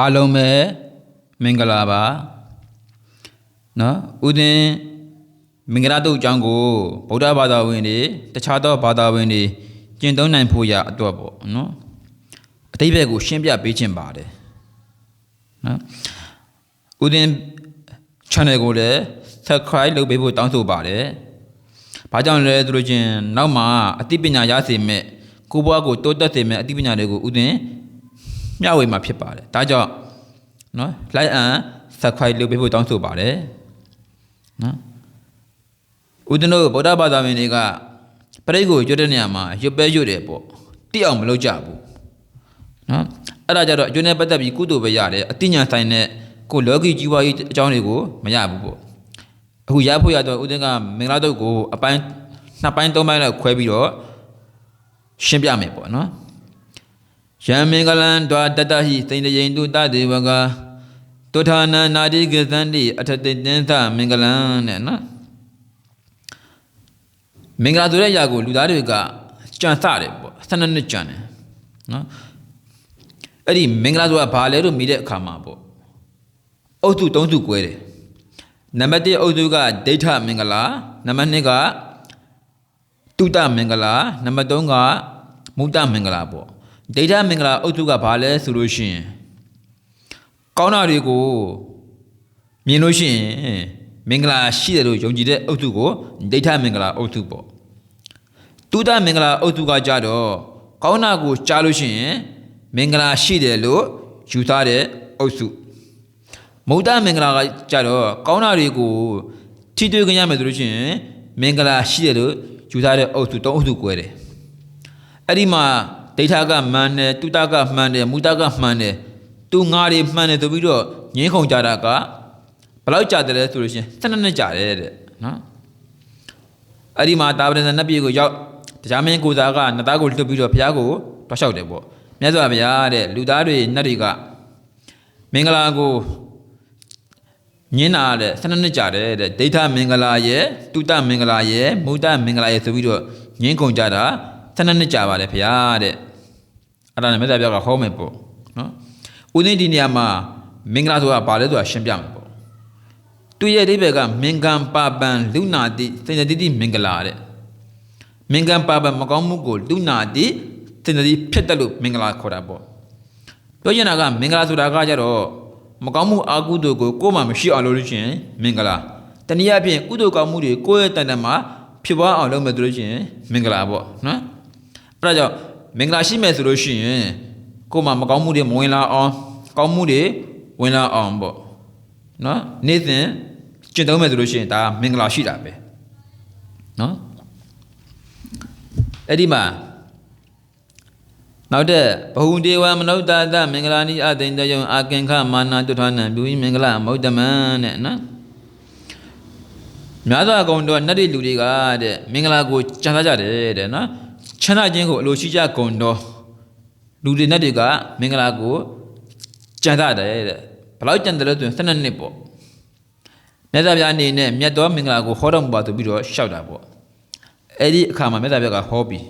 အားလုံးပဲမင်္ဂလာပါနော်ဥဒင်းမင်္ဂလာတုတ်အကြောင်းကိုဗုဒ္ဓဘာသာဝင်တွေတခြားသောဘာသာဝင်တွေကျင့်သုံးနိုင်ဖို့ရအတွက်ပေါ့နော်အတိပ္ပယ်ကိုရှင်းပြပေးခြင်းပါတယ်နော်ဥဒင်း channel ကိုလည်း subscribe လုပ်ပေးဖို့တောင်းဆိုပါတယ်ဘာကြောင့်လဲသူတို့ချင်းနောက်မှာအသိပညာရစေမဲ့ကိုယ့်ဘဝကိုတိုးတက်စေမဲ့အသိပညာတွေကိုဥဒင်း မျှဝေမှာဖြစ်ပါတယ်ဒါကြောင့်နော် like and subscribe လုပ်ပေးဖို့တောင်းဆိုပါတယ်နော်ဦးဇင်းတို့ဗုဒ္ဓဘာသာဝင်တွေကပရိတ်ကိုရွတ်တဲ့နေရာမှာရွတ်ပဲရွတ်တယ်ပေါ့တိအောင်မလုပ်ကြဘူးနော်အဲ့ဒါကြတော့အကျွန်းနဲ့ပတ်သက်ပြီးကုသိုလ်ပဲရတယ်အတိညာဆိုင်တဲ့ကိုလောကီကြီးပွားရေးအကြောင်းတွေကိုမရဘူးပေါ့အခုရဖို့ရတော့ဦးဇင်းကမင်္ဂလာတုတ်ကိုအပိုင်းနှစ်ပိုင်းသုံးပိုင်းလောက်ခွဲပြီးတော့ရှင်းပြမယ်ပေါ့နော် ယံမင်္ဂလံဒွာတတဟိသိန္ဒယိန်တုတတေဝကတုထာနနာတိကသန္တိအထတိတင်းသမင်္ဂလံတဲ့နော်မင်္ဂလာဆိုတဲ့ຢာကိုလူသားတွေကကြံစတယ်ပေါ့12နှစ်ကြံတယ်နော်အဲ့ဒီမင်္ဂလာဆိုတာဘာလဲလို့မိတဲ့အခါမှာပေါ့အုတ်စု၃စု꿰တယ်နံပါတ်1အုတ်စုကဒိဋ္ဌမင်္ဂလာနံပါတ်2ကတုတမင်္ဂလာနံပါတ်3ကမုဒ္ဒမင်္ဂလာပေါ့ ဒိဋ္ဌမင်္ဂလာအုတ်စုကဘာလဲဆိုလို့ရှိရင်ကောင်းတာတွေကိုမြင်လို့ရှိရင်မင်္ဂလာရှိတယ်လို့ယုံကြည်တဲ့အုတ်စုကိုဒိဋ္ဌမင်္ဂလာအုတ်စုပေါ့တုဒမင်္ဂလာအုတ်စုကကြတော့ကောင်းတာကိုကြားလို့ရှိရင်မင်္ဂလာရှိတယ်လို့ယူဆတဲ့အုတ်စုမုဒ္ဒမင်္ဂလာကကြတော့ကောင်းတာတွေကိုထိတွေ့ကြရမယ်ဆိုလို့ရှိရင်မင်္ဂလာရှိတယ်လို့ယူဆတဲ့အုတ်စုသုံးအုတ်စု꿰တယ်အဲ့ဒီမှာ ဒိဋ္ဌကမှန်တယ်တုတကမှန်တယ်မုတကမှန်တယ်သူငါတွေမှန်တယ်ဆိုပြီးတော့ငင်းခုန်ကြတာကဘယ်လောက်ကြာတယ်လဲဆိုလို့ရှရင်12နှစ်ကြာတယ်တဲ့နော်အဲ့ဒီမှာတာဝရဏနတ်ပြည်ကိုရောက်တရားမင်းကိုသားကနတ်သားကိုလွတ်ပြီးတော့ဘုရားကိုတွားလျှောက်တယ်ပေါ့မြတ်စွာဘုရားတဲ့လူသားတွေနတ်တွေကမင်္ဂလာကိုညင်းတာတဲ့12နှစ်ကြာတယ်တဲ့ဒိဋ္ဌမင်္ဂလာရဲ့တုတမင်္ဂလာရဲ့မုဒ္ဒမင်္ဂလာရဲ့ဆိုပြီးတော့ညင်းခုန်ကြတာ12နှစ်ကြာပါတယ်ဗျာတဲ့ အဲ့ဒါနဲ့မြတ်စွာဘုရားကဟောမယ်ပေါ့နော်ဦးသိန်းဒီနေရာမှာမင်္ဂလာဆိုတာဘာလဲဆိုတာရှင်းပြမယ်ပေါ့သူရဲ့အဓိပ္ပာယ်ကမင်္ဂံပါပံလူနာတိသင်္ကြတိတိမင်္ဂလာတဲ့မင်္ဂံပါပံမကောင်းမှုကိုလူနာတိသင်္ကြတိဖြစ်တယ်လို့မင်္ဂလာခေါ်တာပေါ့ပြောချင်တာကမင်္ဂလာဆိုတာကကြတော့မကောင်းမှုအာကုသိုလ်ကိုကိုယ်မှမရှိအောင်လုပ်လို့ရှိရင်မင်္ဂလာတနည်းအားဖြင့်ကုသိုလ်ကောင်းမှုတွေကိုယ့်ရဲ့တန်တန်မှာဖြစ်ပွားအောင်လုပ်မယ်ဆိုလို့ရှိရင်မင်္ဂလာပေါ့နော်အဲ့ဒါကြောင့် မင်္ဂလာရှိမယ်ဆိုလို့ရှိရင်ကိုယ်မှာမကောင်းမှုတွေမဝင်လာအောင်ကောင်းမှုတွေဝင်လာအောင်ပေါ့နော်နေ့စဉ်ကျင့်သုံးမယ်ဆိုလို့ရှိရင်ဒါမင်္ဂလာရှိတာပဲနော်အဲ့ဒီမှာနောက်တဲ့ဘဟုတေဝမနုဿတတမင်္ဂလာနိအသိဉ္တယံအာကင်္ခမာနာတုထာနံပြုဤမင်္ဂလာမௌတ္တမံတဲ့နော်များသောအကောင်တော့နတ်တွေလူတွေကတဲ့မင်္ဂလာကိုကြံစားကြတယ်တဲ့နော် ချမ်းသာခြင်းကိုအလိုရှိကြကုန်တော့လူတွေနဲ့တွေကမင်္ဂလာကိုကြံတတ်တယ်တဲ့ဘယ်လောက်ကြံတယ်လဲဆိုရင်12နှစ်ပေါ့မြတ်စွာဘုရားအနေနဲ့မြတ်တော်မင်္ဂလာကိုဟောတော်မူပါဆိုပြီးတော့ရှောက်တာပေါ့အဲ့ဒီအခါမှာမြတ်စွာဘုရားကဟောပြီး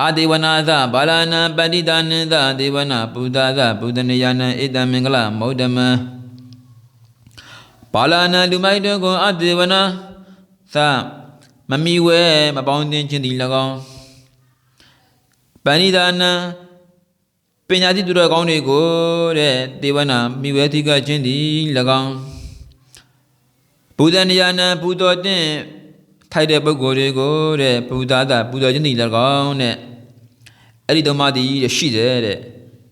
အာဒေဝနာသဘာလနာပတိတာနန္ဒဒေဝနာပုဒ္ဒါသပုဒ္ဒနေယနာဧတံမင်္ဂလမௌဒ္ဓမံဘာလနာလူမိုက်တို့ကိုအာဒေဝနာသမမီဝဲမပေါင်းတင်ခြင်းဒီ၎င်း ပဏိဒါနံပညာတိသူတော်ကောင်းတွေကိုတဲ့ဒေဝနာမိဝဲတိကချင်းသည်၎င်းဘုဒ္ဓနိယနာဘုဒ္ဓတင်ထိုက်တဲ့ပုဂ္ဂိုလ်တွေကိုတဲ့ဘုဒ္ဓသာဘုဒ္ဓချင်းသည်၎င်းတဲ့အဲ့ဒီသုံးပါးသည်တဲ့ရှိတယ်တဲ့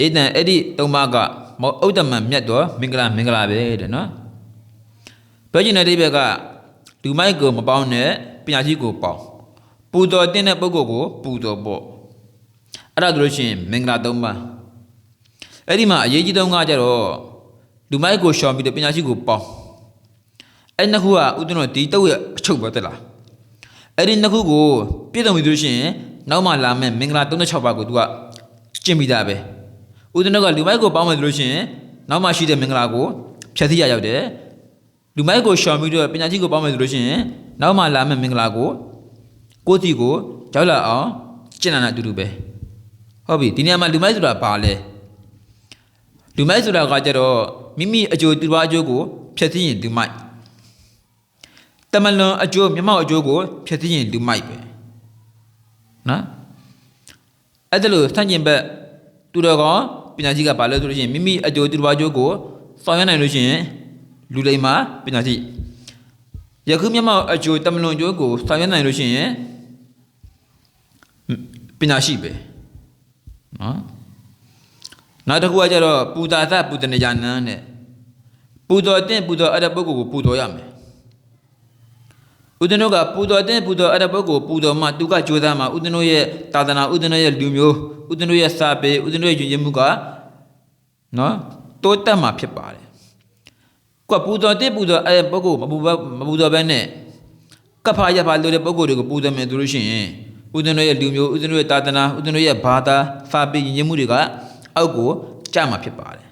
ဧတံအဲ့ဒီသုံးပါးကမောဥဒ္ဓမံမြတ်တော်မင်္ဂလာမင်္ဂလာပဲတဲ့နော်ပြောချင်တဲ့အိဗေကလူမိုက်ကိုမပေါင်းနဲ့ပညာရှိကိုပေါင်းပူတော်တင်တဲ့ပုဂ္ဂိုလ်ကိုပူတော်ပေါ့ အဲ့ဒါဆိုလို့ရှိရင်မင်္ဂလာ၃ပါးအဲ့ဒီမှာအရေးကြီးဆုံးကကြတော့လူမိုက်ကိုရှောင်ပြီးတော့ပညာရှိကိုပေါင်းအဲ့နှစ်ခုကဥဒ္ဒနောဒီတုတ်ရဲ့အချုပ်ပဲတက်လားအဲ့ဒီနှစ်ခုကိုပြည့်စုံပြီဆိုလို့ရှိရင်နောက်မှလာမယ့်မင်္ဂလာ36ပါးကို तू ကကျင့်ပြီးသားပဲဥဒ္ဒနောကလူမိုက်ကိုပေါင်းမယ်ဆိုလို့ရှိရင်နောက်မှရှိတဲ့မင်္ဂလာကိုဖြည့်ဆည်းရရောက်တယ်လူမိုက်ကိုရှောင်ပြီးတော့ပညာရှိကိုပေါင်းမယ်ဆိုလို့ရှိရင်နောက်မှလာမယ့်မင်္ဂလာကိုကိုယ့်စီကိုရောက်လာအောင်ကျင့်လာတာအတူတူပဲ ဟုတ်ပြီဒီနေရာမှာလူမိုက်ဆိုတာဘာလဲလူမိုက်ဆိုတာကကြတော့မိမိအကျိုးသူတစ်ပါးအကျိုးကိုဖျက်ဆီးရင်လူမိုက်တမလွန်အကျိုးမျက်မှောက်အကျိုးကိုဖျက်ဆီးရင်လူမိုက်ပဲနော်အဲ့ဒါလို့ဆန့်ကျင်ဘက်သူတော်ကောင်းပညာရှိကဘာလဲဆိုလို့ရှိရင်မိမိအကျိုးသူတစ်ပါးအကျိုးကိုဆောင်ရွက်နိုင်လို့ရှိရင်လူလိမ္မာပညာရှိယခုမျက်မှောက်အကျိုးတမလွန်အကျိုးကိုဆောင်ရွက်နိုင်လို့ရှိရင်ပညာရှိပဲ နော်နောက်တစ်ခုကကျတော့ပူတာသပူတနေကြနန်းတဲ့ပူတော်တဲ့ပူတော်အဲ့တဲ့ပုဂ္ဂိုလ်ကိုပူတော်ရမယ်ဦးဇင်းတို့ကပူတော်တဲ့ပူတော်အဲ့တဲ့ပုဂ္ဂိုလ်ပူတော်မှသူကကြိုးစားမှဦးဇင်းတို့ရဲ့သာသနာဦးဇင်းတို့ရဲ့လူမျိုးဦးဇင်းတို့ရဲ့စာပေဦးဇင်းတို့ရဲ့ယဉ်ကျေးမှုကနော်တိုးတက်မှာဖြစ်ပါတယ်ကွာပူတော်တဲ့ပူတော်အဲ့ပုဂ္ဂိုလ်မပူဘမပူတော်ဘဲနဲ့ကပ်ဖာရဖာလို့တဲ့ပုဂ္ဂိုလ်တွေကိုပူတယ်မယ်ဆိုလို့ရှိရင် ဦးဇင်းတို့ရဲ့လူမျိုးဦးဇင်းတို့ရဲ့သာသနာဦးဇင်းတို့ရဲ့ဘာသာစာပေယဉ်ကျေးမှုတွေကအောက်ကိုကျမှာဖြစ်ပါတယ်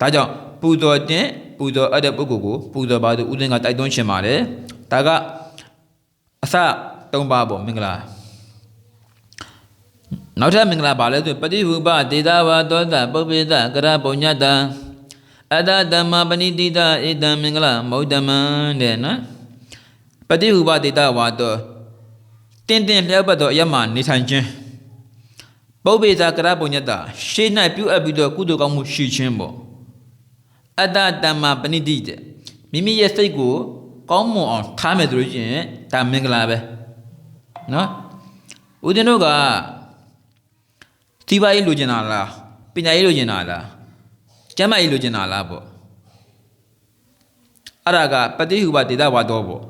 ဒါကြောင့်ပူတော်တဲ့ပူတော်အဲ့တဲ့ပုဂ္ဂိုလ်ကိုပူတော်ပါသူဦးဇင်းကတိုက်တွန်းရှင်ပါတယ်ဒါကအစ၃ပါးပေါ့မင်္ဂလာနောက်ထပ်မင်္ဂလာပါလဲဆိုပฏิဝုပဒေတာဝါသောတာပုပ္ပေတကရပုညတံအတ္တဓမ္မပဏိတိတဧတံမင်္ဂလာမௌဒ္ဓမံတဲ့နော်ပฏิဝုပဒေတာဝါသော တင်းတင်းလျှောက်ပတ်သောအရမနေထိုင်ခြင်းပုပ္ပေတကရပုညတရှေး၌ပြုအပ်ပြီးတော့ကုသိုလ်ကောင်းမှုရှိခြင်းပေါ့အတ္တဓမ္မပဏိတိတဲ့မိမိရဲ့စိတ်ကိုကောင်းမွန်အောင်ထားမယ်ဆိုလို့ရှိရင်ဒါမင်္ဂလာပဲနော်ဦးဇင်းတို့ကဒီပါရေးလိုချင်တာလားပညာရေးလိုချင်တာလားကျမ်းမာရေးလိုချင်တာလားပေါ့အဲ့ဒါကပฏิဟုဘဒေတာဝါတော်ပေါ့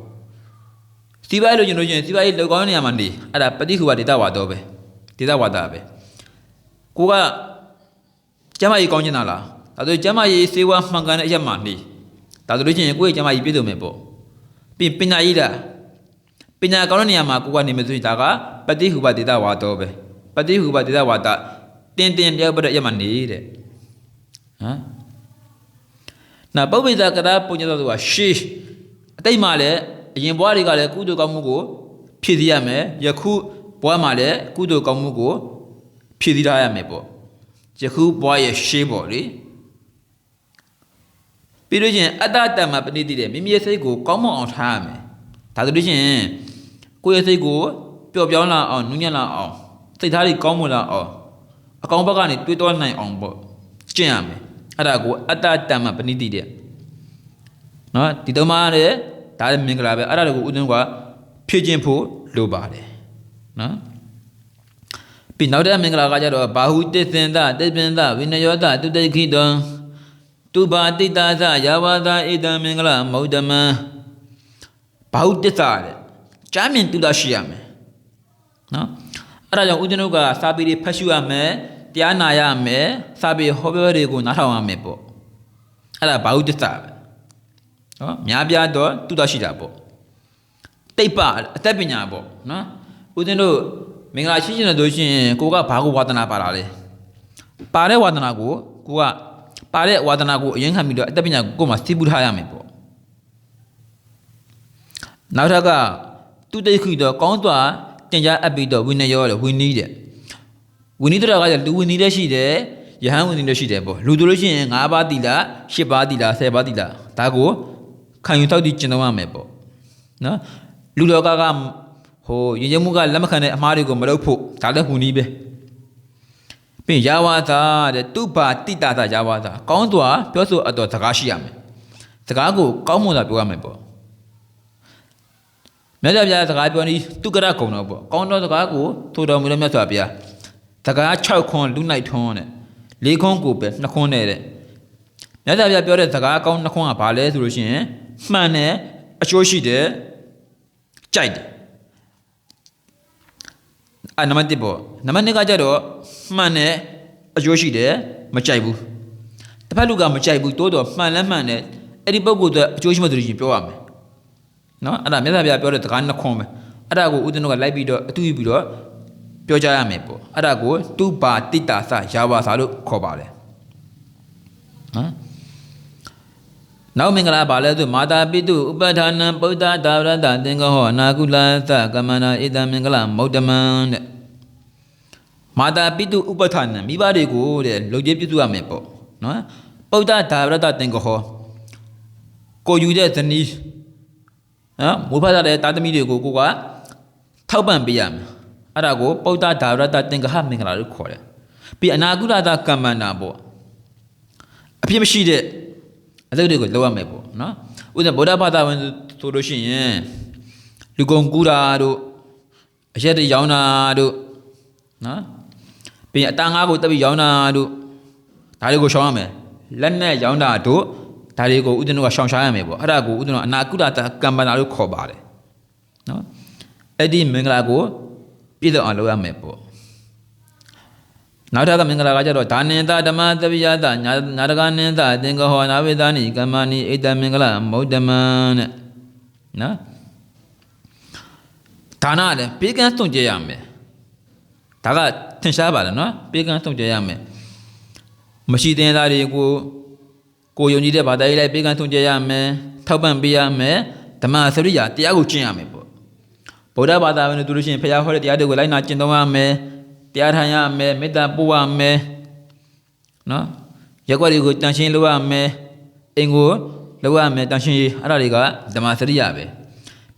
ဒီပါရေးလိုချင်လို့ရှိရင်ဒီပါရေးလောက်ကောင်းနေရမှာနေအဲ့ဒါပฏิဟုဘဒေတာဝါတော်ပဲဒေတာဝါတာပဲကိုကကျမ်းမာရေးကောင်းချင်တာလားဒါဆိုကျမ်းမာရေးစေဝါမှန်ကန်တဲ့အရက်မှာနေဒါဆိုလို့ရှိရင်ကိုယ့်ရဲ့ကျမ်းမာရေးပြည့်စုံမယ်ပေါ့ပြီးပညာရေးတာပညာကောင်းတဲ့နေရာမှာကိုကနေမယ်ဆိုရင်ဒါကပฏิဟုဘဒေတာဝါတော်ပဲပฏิဟုဘဒေတာဝါဒတင်းတင်းလျောက်ပတ်တဲ့ရမှာနေတဲ့ဟမ်နာပုပ္ပိသကရပုညတော်ဆိုတာရှေးအတိတ်မှာလည်း အရင်ဘဝတွေကလည်းကုသိုလ်ကောင်းမှုကိုဖြည့်ဆည်းရမယ်ယခုဘဝမှာလည်းကုသိုလ်ကောင်းမှုကိုဖြည့်ဆည်းထားရမယ်ပေါ့ယခုဘဝရဲ့ရှေးပေါ့လေပြီးလို့ချင်းအတ္တတမ္မပဏိတိတဲ့မိမိရဲ့စိတ်ကိုကောင်းမွန်အောင်ထားရမယ်ဒါဆိုလို့ချင်းကိုယ့်ရဲ့စိတ်ကိုပျော့ပြောင်းလာအောင်နူးညံ့လာအောင်စိတ်သားတွေကောင်းမွန်လာအောင်အကောင်ဘက်ကနေတွေးတောနိုင်အောင်ပေါ့ကျင့်ရမယ်အဲ့ဒါကိုအတ္တတမ္မပဏိတိတဲ့နော်ဒီတော့မှလည်း ဒါလည်းမင်္ဂလာပဲအဲ့ဒါကိုဦးဇင်းကဖြည့်ခြင်းဖို့လိုပါတယ်နော်ပြီးနောက်တဲ့မင်္ဂလာကကြတော့ဘာဟုတစ္ဆင်တတစ္ပင်တဝိနယောတတုတိခိတောတုပါတိတာသယာဝတာဣတံမင်္ဂလာမௌဒမံဘာဟုတစ္ဆာတဲ့ကျမ်းမြင်တူတာရှိရမယ်နော်အဲ့ဒါကြောင့်ဦးဇင်းတို့ကစာပေတွေဖတ်ရှုရမယ်တရားနာရမယ်စာပေဟောပြောတွေကိုနားထောင်ရမယ်ပေါ့အဲ့ဒါဘာဟုတစ္ဆာပဲ နော်များပြားတော့တူတာရှိတာပေါ့တိတ်ပအသက်ပညာပေါ့နော်ဦးဇင်းတို့မင်္ဂလာရှိရှင်လို့ဆိုရှင်ကိုကဘာကိုဝါသနာပါတာလဲပါတဲ့ဝါသနာကိုကိုကပါတဲ့ဝါသနာကိုအရင်ခံပြီးတော့အသက်ပညာကိုကိုမှစီးပူးထားရမယ်ပေါ့နောက်ထပ်ကသူတိတ်ခိတော့ကောင်းစွာတင်ကြားအပ်ပြီးတော့ဝိနယောတဲ့ဝိနီးတဲ့ဝိနီးတဲ့ကလည်းလူဝိနီးတဲ့ရှိတယ်ယဟန်ဝိနီးတဲ့ရှိတယ်ပေါ့လူတို့လို့ရှိရင်၅ပါးတိလား၈ပါးတိလား၁၀ပါးတိလားဒါကို ခံယူတောက်တည်ကျင့်သုံးရမယ်ပေါ့နော်လူတော်ကကဟိုရင်ကျမှုကလက်မခံတဲ့အမှားတွေကိုမလုပ်ဖို့ဒါလည်းဝိနီးပဲပြီးယာဝါသာတဲ့တုပါတိတာသာယာဝါသာကောင်းစွာပြောဆိုအပ်တော်စကားရှိရမယ်စကားကိုကောင်းမွန်စွာပြောရမယ်ပေါ့မြတ်စွာဘုရားစကားပြောနေသူကရကုံတော့ပေါ့ကောင်းသောစကားကိုထိုတော်မူတဲ့မြတ်စွာဘုရားစကား6ခွန်းလူနိုင်ထွန်းတဲ့၄ခွန်းကိုပဲ2ခွန်းနဲ့တဲ့မြတ်စွာဘုရားပြောတဲ့စကားကောင်း2ခွန်းကဘာလဲဆိုလို့ရှိရင် မှန်တယ်အကျိုးရှိတယ်ကြိုက်တယ်အနံပါတ်1ပေါ့နံပါတ်2ကကြတော့မှန်တယ်အကျိုးရှိတယ်မကြိုက်ဘူးတစ်ဖက်လူကမကြိုက်ဘူးတိုးတော့မှန်လဲမှန်တယ်အဲ့ဒီပုံကအကျိုးရှိမှဆိုလို့ရှိရင်ပြောရမယ်နော်အဲ့ဒါမြတ်စွာဘုရားပြောတဲ့စကားနှစ်ခွန်းပဲအဲ့ဒါကိုဦးဇင်းတို့ကလိုက်ပြီးတော့အတူယူပြီးတော့ပြောကြရမယ်ပေါ့အဲ့ဒါကိုတုပါတိတာသယာဝါစာလို့ခေါ်ပါတယ်နော် နောက်မင်္ဂလာပါလဲဆိုမာတာပိတုဥပဌာနံပုဒ္ဒဒါဝရတသင်္ကဟောအနာကုလသကမန္နာဣတံမင်္ဂလာမௌတမံတဲ့မာတာပိတုဥပဌာနံမိဘတွေကိုတဲ့လုံခြေပြုစုရမယ်ပေါ့နော်ပုဒ္ဒဒါရတသင်္ကဟောကိုယူတဲ့ဇနီးနော်မိုးဖတ်တဲ့တာသမီတွေကိုကိုကထောက်ပံ့ပေးရမယ်အဲ့ဒါကိုပုဒ္ဒဒါရတသင်္ကဟမင်္ဂလာလို့ခေါ်တယ်ပြီးအနာကုလတာကမ္မန္တာပေါ့အပြစ်မရှိတဲ့ အလုပ်တွေကိုလုပ်ရမယ်ပေါ့နော်ဥစ္စာဗုဒ္ဓဘာသာဝင်ဆိုလို့ရှိရင်လူကုန်ကူတာတို့အရက်တွေရောင်းတာတို့နော်ပြီးရင်အတန်ငါးကိုတက်ပြီးရောင်းတာတို့ဒါတွေကိုရှောင်ရမယ်လက်နဲ့ရောင်းတာတို့ဒါတွေကိုဥဒ္ဒနောကရှောင်ရှားရမယ်ပေါ့အဲ့ဒါကိုဥဒ္ဒနောအနာကုလတာကမ္မန္တာလို့ခေါ်ပါတယ်နော်အဲ့ဒီမင်္ဂလာကိုပြည့်စုံအောင်လုပ်ရမယ်ပေါ့ နောက်ထပ်ကမင်္ဂလာကကြတော့ဒါနင်္သဓမ္မသပိယတညာနာတကနင်္သသင်္ကဟောနာဝေသနိကမ္မနိဣတမင်္ဂလာမௌဒ္ဓမံတဲ့နော်ဒါနလည်းပေးကမ်းစွန့်ကြရမယ်ဒါကထင်ရှားပါလားနော်ပေးကမ်းစွန့်ကြရမယ်မရှိတဲ့သားတွေကိုကိုယုံကြည်တဲ့ဘာသာရေးလိုက်ပေးကမ်းစွန့်ကြရမယ်ထောက်ပံ့ပေးရမယ်ဓမ္မစရိယာတရားကိုကျင့်ရမယ်ပေါ့ဗုဒ္ဓဘာသာဝင်တို့လို့ရှိရင်ဖခင်ဟောတဲ့တရားတွေကိုလိုက်နာကျင့်သုံးရမယ် တရားထိုင်ရမယ်မေတ္တာပို့ရမယ်နော်ရက်ွက်တွေကိုတန်ရှင်းလုပ်ရမယ်အိမ်ကိုလုပ်ရမယ်တန်ရှင်းရေးအဲ့ဒါတွေကဓမ္မစရိယပဲ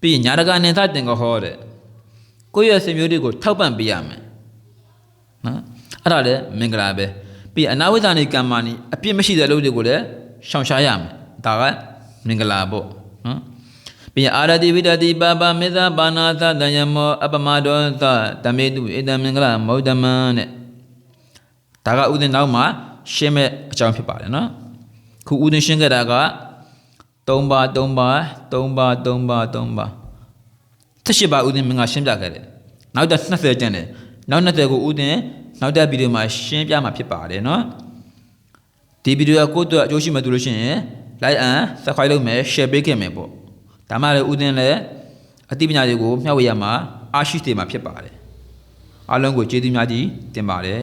ပြီးရင်ညာတကနေသတင်ကဟောတဲ့ကိုယ့်ရဲ့ဆွေမျိုးတွေကိုထောက်ပံ့ပေးရမယ်နော်အဲ့ဒါလည်းမင်္ဂလာပဲပြီးရင်အနာဝိဇ္ဇာနိကမ္မာနိအပြစ်မရှိတဲ့လူတွေကိုလည်းရှောင်ရှားရမယ်ဒါကမင်္ဂလာပေါ့နော် ပြီးရင်အာရတိဝိတတိပပမေသာဘာနာသတယမော အပမဒောသတမေတုဣတမင်္ဂလာမௌဒ္ဓမံတဲ့ဒါကဥဒင်နောက်မှာရှင်းမဲ့အကြောင်းဖြစ်ပါတယ်နော်ခုဥဒင်ရှင်းခဲ့တာက3ပါ3ပါ3ပါ3ပါ3ပါ18ပါဥဒင်မင်္ဂလာရှင်းပြခဲ့တယ်နောက်တက်20ကျန်တယ်နောက်20ကိုဥဒင်နောက်တက်ဗီဒီယိုမှာရှင်းပြမှာဖြစ်ပါတယ်နော်ဒီဗီဒီယိုကကိုယ့်အတွက်အကျိုးရှိမှတူလို့ရှိရင် like and subscribe လုပ်မယ် share ပေးခဲ့မယ်ပေါ့ ဒါမှလည်းဥဒင်လည်းအသိပညာတွေကိုမျှဝေရမှာအားရှိစေမှာဖြစ်ပါတယ်အားလုံးကိုကျေးဇူးများကြီးတင်ပါတယ်